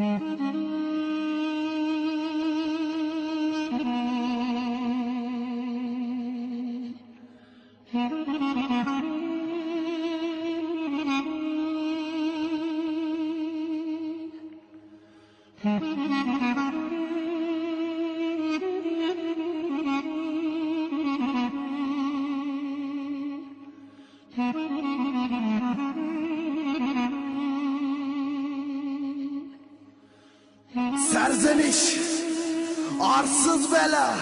Mm-hmm. Serzeniş Arsız bela.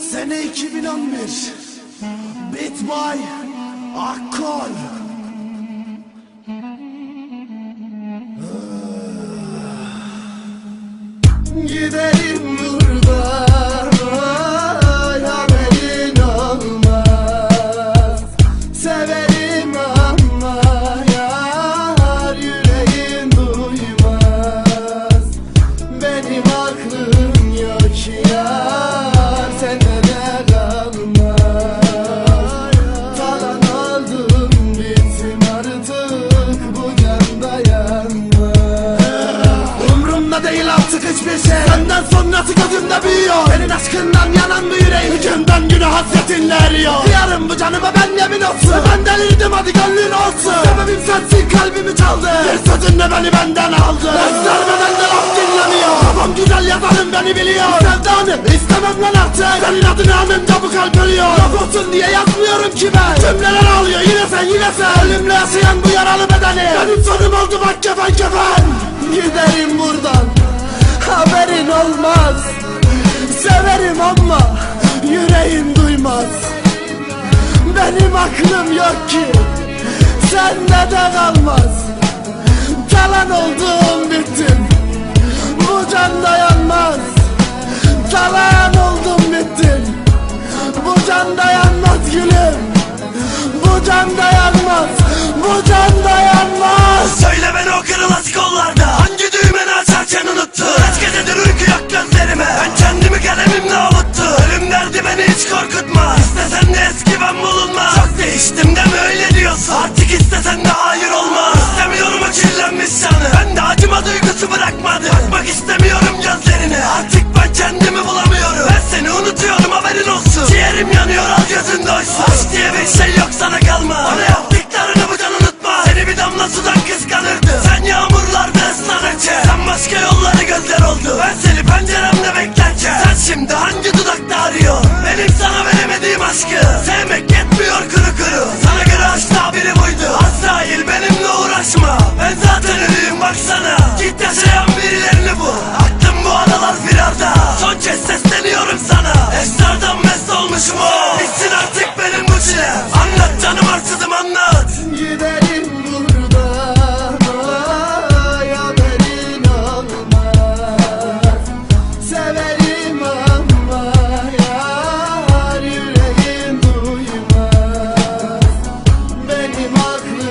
Sene 2011 Beat by Akkor. Gidelim artık hiçbir şey. Senden sonrası gözümde büyüyor. Senin aşkından yanan bu yüreğim. Günden güne hasretinle eriyor. Yarın bu canıma ben yemin olsun. Ben delirdim hadi gönlün olsun. Sebebim sensin kalbimi çaldı. Bir sözünle beni benden aldı. Esler bedende laf dinlemiyor. Babam güzel yazarım beni biliyor. Sevdanı istemem lan artık. Senin adını anınca bu kalp ölüyor. Laf olsun diye yazmıyorum ki ben. Cümleler ağlıyor yine sen yine sen. Ölümle yaşayan bu Duymaz Benim aklım yok ki Sende de kalmaz Talan oldum bittim Bu can dayanmaz Talan oldum bittim Bu can dayanmaz gülüm. Bu can dayanmaz Bu can dayanmaz Söyle beni o kırılası kollarda yanıyor doysun Aşk diye bir şey yok sana kalma. Bana yaptıklarını bu can unutma. Seni bir damla sudan kıskanırdı. Sen yağmurlarda Benim aklım